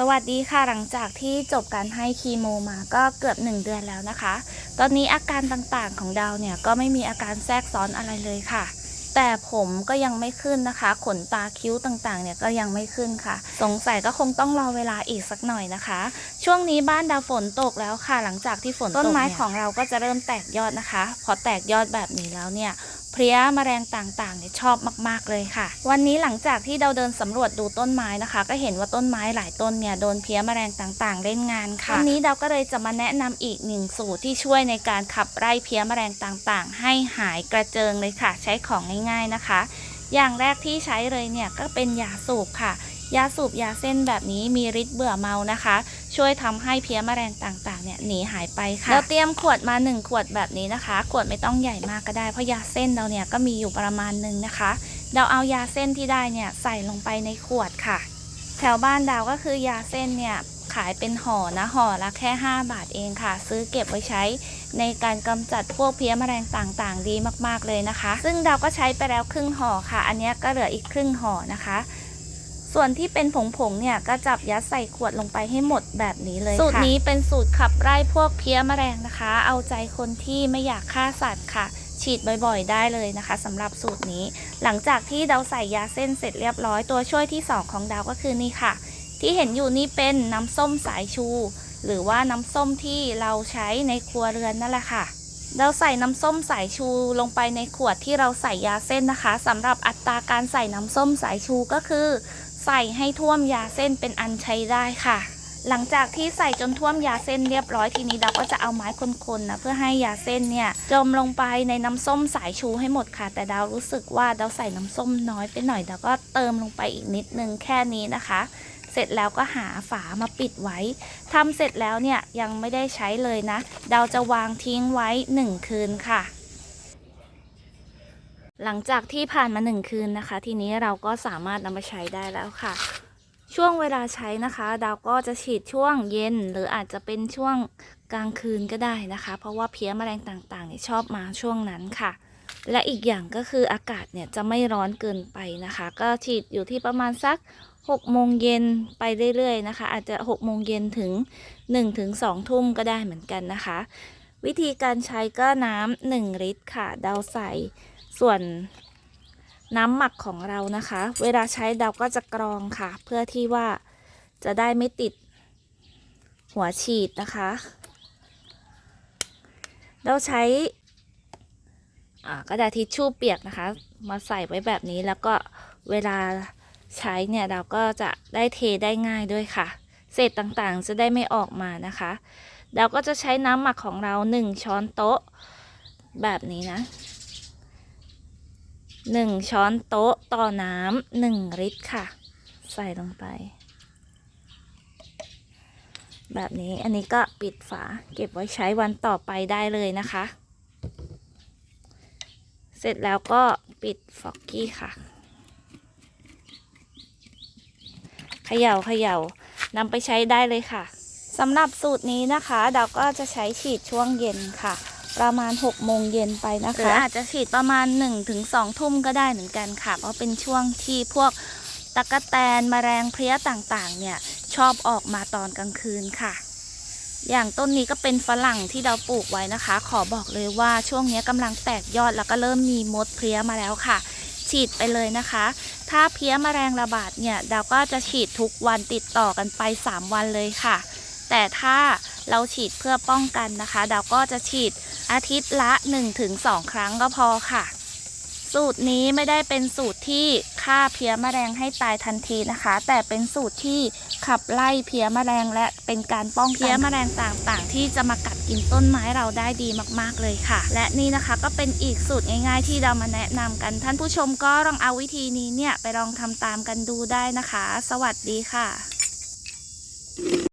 สวัสดีค่ะหลังจากที่จบการให้คีโมมาก็เกือบ 1 เดือนแล้วนะคะ ตอนนี้อาการต่างๆของดาวเนี่ยก็ไม่มีอาการแทรกซ้อนอะไรเลยค่ะ แต่ผมก็ยังไม่ขึ้นนะคะ ขนตาคิ้วต่างๆ เนี่ยก็ยังไม่ขึ้นค่ะ สงสัยก็คงต้องรอเวลาอีกสักหน่อยนะคะ ช่วงนี้บ้านดาวฝนตกแล้วค่ะ หลังจากที่ฝนตกต้นไม้ของเราก็จะเริ่มแตกยอดนะคะ พอแตกยอดแบบนี้แล้วเนี่ย ลี้ยแมลงต่างๆเนี่ยชอบมากๆเลยค่ะ วันนี้หลังจากที่เราเดินสำรวจดูต้นไม้นะคะ ก็เห็นว่าต้นไม้หลายต้นเนี่ยโดนเพลี้ยแมลงต่างๆ เล่นงานค่ะวันนี้เราก็เลยจะมาแนะนำอีกหนึ่งสูตรที่ช่วยในการขับไล่เพลี้ยแมลงต่างๆ ให้หายกระเจิงเลยค่ะ ใช้ของง่าย ๆนะคะ อย่างแรกที่ใช้เลยเนี่ยก็เป็นยาสูบค่ะ ยาสูบยาเส้นแบบนี้มีฤทธิ์เบื่อเมานะคะ ช่วยทำให้เพี้ยแมลงต่างๆเนี่ยหนีหายไปค่ะเราเตรียมขวดมา 1 ขวดแบบนี้นะคะ ขวดไม่ต้องใหญ่มากก็ได้เพราะยาเส้นเราเนี่ยก็มีอยู่ประมาณหนึ่งนะคะ เราเอายาเส้นที่ได้เนี่ยใส่ลงไปในขวดค่ะ แถวบ้านดาวก็คือยาเส้นเนี่ยขายเป็นห่อนะห่อละแค่ 5 บาทเองค่ะ ซื้อเก็บไว้ใช้ในการกำจัดพวกเพี้ยแมลงต่างๆ ดีมากๆเลยนะคะ ซึ่งดาวก็ใช้ไปแล้วครึ่งห่อค่ะ อันนี้ก็เหลืออีกครึ่งห่อนะคะ ส่วนที่เป็นผงๆเนี่ยก็จับยัดใส่ขวดลงไปให้หมดแบบนี้เลยค่ะ สูตรนี้เป็นสูตรขับไล่พวกเพี้ยแมลงนะคะ เอาใจคนที่ไม่อยากฆ่าสัตว์ค่ะ ฉีดบ่อยๆ ได้เลยนะคะสำหรับสูตรนี้ หลังจากที่เราใส่ยาเส้นเสร็จเรียบร้อยตัวช่วยที่ 2 ของดาวก็คือนี่ค่ะ ที่เห็นอยู่นี่เป็นน้ำส้มสายชู หรือว่าน้ำส้มที่เราใช้ในครัวเรือนนั่นแหละค่ะ เราใส่น้ำส้มสายชูลงไปในขวดที่เราใส่ยาเส้นนะคะสำหรับอัตราการใส่น้ำส้มสายชูก็คือ ใส่ให้ท่วมยาเส้นเป็นอันใช้ได้ค่ะ หลังจากที่ใส่จนท่วมยาเส้นเรียบร้อยทีนี้เราก็จะเอาไม้คนๆนะเพื่อให้ยาเส้นเนี่ยจมลงไปในน้ำส้มสายชูให้หมดค่ะ แต่ดาวรู้สึกว่าดาวใส่น้ำส้มน้อยไปหน่อยดาวก็เติมลงไปอีกนิดนึงแค่นี้นะคะ ร็จแล้วก็หาฝามาปิดไว้ทำเสร็จแล้วเนี่ยยังไม่ได้ใช้เลยนะเดาจะวางทิ้งไว้หนึ่งคืนค่ะ หลังจากที่ผ่านมาหนึ่งคืนนะคะ ทีนี้เราก็สามารถนำมาใช้ได้แล้วค่ะ ช่วงเวลาใช้นะคะ ดาวก็จะฉีดช่วงเย็น หรืออาจจะเป็นช่วงกลางคืนก็ได้นะคะ เพราะว่าเพี้ยแมลงต่างๆเนี่ยชอบมาช่วงนั้นค่ะ และอีกอย่างก็คืออากาศเนี่ยจะไม่ร้อนเกินไปนะคะ ก็ฉีดอยู่ที่ประมาณสัก6โมงเย็นไปเรื่อยๆนะคะ อาจจะ6โมงเย็นถึง1ถึง2ทุ่มก็ได้เหมือนกันนะคะ วิธีการใช้ก็น้ำ1ลิตรค่ะ เดาใส่ส่วนน้ำหมักของเรานะคะ เวลาใช้เราก็จะกรองค่ะ เพื่อที่ว่าจะได้ไม่ติดหัวฉีดนะคะ เราใช้ กระดาษทิชชู่เปียกนะคะ มาใส่ไว้แบบนี้แล้วก็เวลาใช้เนี่ยเราก็จะได้เทได้ง่ายด้วยค่ะ เศษต่างๆจะได้ไม่ออกมานะคะ เราก็จะใช้น้ำหมักของเรา 1 ช้อนโต๊ะ แบบนี้นะ 1 ช้อนโต๊ะต่อน้ำ1ลิตรค่ะ ใส่ลงไป แบบนี้อันนี้ก็ปิดฝาเก็บไว้ใช้วันต่อไปได้เลยนะคะ เสร็จแล้วก็ปิดฟอกกี้ค่ะเขย่าเขย่านำไปใช้ได้เลยค่ะสำหรับสูตรนี้นะคะเราก็จะใช้ฉีดช่วงเย็นค่ะ ประมาณ6โมงเย็นไปนะคะหรืออาจจะฉีดประมาณ1ถึง2ทุ่มก็ได้เหมือนกันค่ะ เพราะเป็นช่วงที่พวกตะกะแตนแมลงเพลี้ยต่างๆ เนี่ย ชอบออกมาตอนกลางคืนค่ะ อย่างต้นนี้ก็เป็นฝรั่งที่เราปลูกไว้นะคะ ขอบอกเลยว่าช่วงนี้กำลังแตกยอดแล้วก็เริ่มมีมดเพลี้ยมาแล้วค่ะ ฉีดไปเลยนะคะ ถ้าเพลี้ยมแมลงระบาดเนี่ยเราก็จะฉีดทุกวันติดต่อกันไป 3 วันเลยค่ะ แต่ถ้าเราฉีดเพื่อป้องกันนะคะ เราก็จะฉีดอาทิตย์ละ 1-2 ครั้งก็พอค่ะ สูตรนี้ไม่ได้เป็นสูตรที่ ฆ่าเพี้ยแมลงให้ตายทันทีนะคะ แต่เป็นสูตรที่ขับไล่เพี้ยแมลงและเป็นการป้องเพี้ยแมลงต่างๆ ที่จะมากัดกินต้นไม้เราได้ดีมากๆเลยค่ะ และนี่นะคะก็เป็นอีกสูตรง่ายๆ ที่เรามาแนะนำกัน ท่านผู้ชมก็ลองเอาวิธีนี้เนี่ยไปลองทำตามกันดูได้นะคะ สวัสดีค่ะ